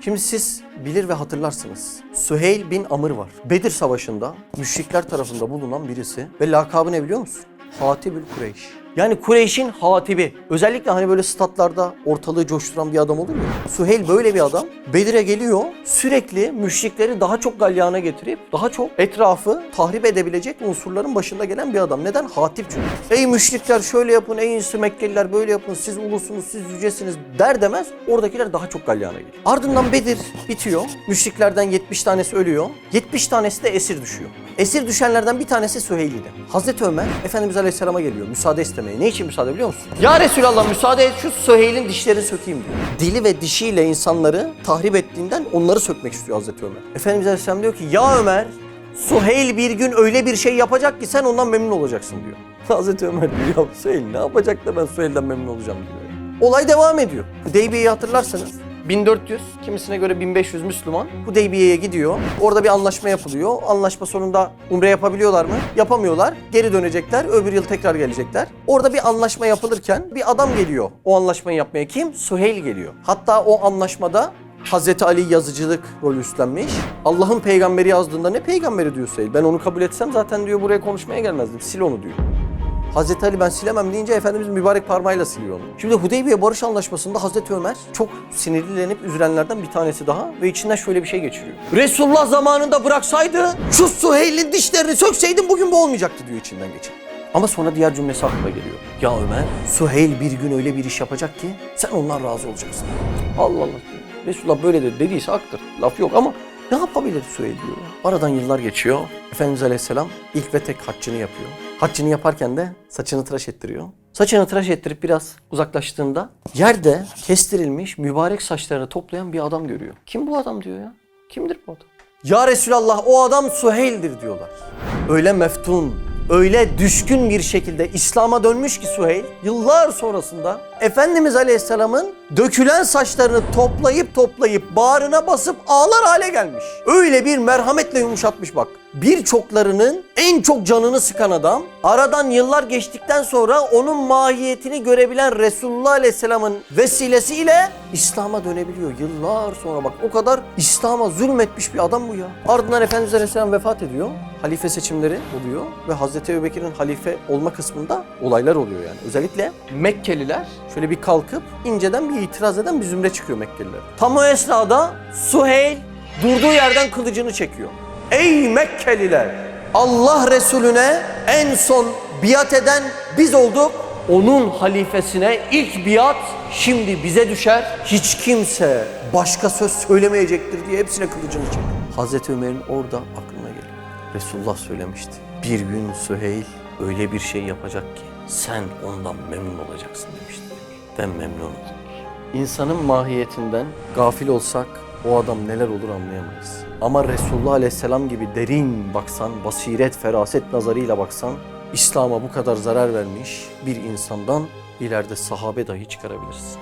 Şimdi siz bilir ve hatırlarsınız. Süheyl bin Amr var. Bedir Savaşı'nda müşrikler tarafında bulunan birisi ve lakabı ne biliyor musun? Hatibül Kureyş. Yani Kureyş'in hatibi. Özellikle hani böyle statlarda ortalığı coşturan bir adam olur ya. Süheyl böyle bir adam. Bedir'e geliyor. Sürekli müşrikleri daha çok galyana getirip daha çok etrafı tahrip edebilecek unsurların başında gelen bir adam. Neden? Hatip çünkü. Ey müşrikler şöyle yapın, ey insi Mekkeliler böyle yapın, siz ulusunuz, siz yücesiniz der demez oradakiler daha çok galyana geliyor. Ardından Bedir bitiyor. Müşriklerden 70 tanesi ölüyor. 70 tanesi de esir düşüyor. Esir düşenlerden bir tanesi Süheyl'iydi. Hazreti Ömer Efendimiz Aleyhisselam'a geliyor müsaade istemeye. Ne için müsaade biliyor musun? Ya Resulallah müsaade et şu Süheyl'in dişlerini sökeyim diyor. Dili ve dişiyle insanları tahrip ettiğinden onları sökmek istiyor Hazreti Ömer. Efendimiz Aleyhisselam diyor ki ya Ömer Süheyl bir gün öyle bir şey yapacak ki sen ondan memnun olacaksın diyor. Hazreti Ömer diyor ya Süheyl ne yapacak da ben Süheyl'den memnun olacağım diyor. Olay devam ediyor. Hudeybiye'yi hatırlarsanız 1400, kimisine göre 1500 Müslüman Hudeybiye'ye gidiyor. Orada bir anlaşma yapılıyor. Anlaşma sonunda umre yapabiliyorlar mı? Yapamıyorlar. Geri dönecekler. Öbür yıl tekrar gelecekler. Orada bir anlaşma yapılırken bir adam geliyor. O anlaşmayı yapmaya kim? Süheyl geliyor. Hatta o anlaşmada Hazreti Ali yazıcılık rolü üstlenmiş. Allah'ın peygamberi yazdığında ne peygamberi diyor Süheyl? Ben onu kabul etsem zaten diyor buraya konuşmaya gelmezdim. Sil onu diyor. Hazreti Ali ben silemem deyince Efendimiz mübarek parmağıyla siliyor onu. Şimdi Hudeybiye Barış Anlaşması'nda Hazreti Ömer çok sinirlenip üzülenlerden bir tanesi daha ve içinden şöyle bir şey geçiriyor. Resulullah zamanında bıraksaydı şu Süheyl'in dişlerini sökseydim bugün bu olmayacaktı diyor içinden geçen. Ama sonra diğer cümlesi aklıma geliyor. Ya Ömer, Süheyl bir gün öyle bir iş yapacak ki sen ondan razı olacaksın. Allah Allah. Resulullah böyle dedi. Dediyse haktır. Laf yok ama ne yapabilir Süheyl diyor. Aradan yıllar geçiyor. Efendimiz Aleyhisselam ilk ve tek haccını yapıyor. Haccını yaparken de saçını tıraş ettiriyor. Saçını tıraş ettirip biraz uzaklaştığında yerde kestirilmiş mübarek saçlarını toplayan bir adam görüyor. Kim bu adam diyor ya? Kimdir bu adam? Ya Resulallah o adam Süheyl'dir diyorlar. Öyle meftun, öyle düşkün bir şekilde İslam'a dönmüş ki Süheyl yıllar sonrasında Efendimiz Aleyhisselam'ın dökülen saçlarını toplayıp toplayıp bağrına basıp ağlar hale gelmiş. Öyle bir merhametle yumuşatmış bak. Birçoklarının en çok canını sıkan adam aradan yıllar geçtikten sonra onun mahiyetini görebilen Resulullah Aleyhisselam'ın vesilesiyle İslam'a dönebiliyor. Yıllar sonra bak o kadar İslam'a zulmetmiş bir adam bu ya. Ardından Efendimiz Aleyhisselam vefat ediyor. Halife seçimleri oluyor ve Hazreti Ebubekir'in halife olma kısmında olaylar oluyor yani. Özellikle Mekkeliler şöyle bir kalkıp inceden bir itiraz eden bir zümre çıkıyor Mekkeliler. Tam o esnada Süheyl durduğu yerden kılıcını çekiyor. Ey Mekkeliler! Allah Resulüne en son biat eden biz olduk. Onun halifesine ilk biat şimdi bize düşer. Hiç kimse başka söz söylemeyecektir diye hepsine kılıcını çekiyor. Hazreti Ömer'in orada aklına geliyor. Resulullah söylemişti. Bir gün Süheyl öyle bir şey yapacak ki sen ondan memnun olacaksın demişti. Ben memnunum. İnsanın mahiyetinden gafil olsak o adam neler olur anlayamayız. Ama Resulullah Aleyhisselam gibi derin baksan, basiret, feraset nazarıyla baksan İslam'a bu kadar zarar vermiş bir insandan ileride sahabe dahi çıkarabilirsin.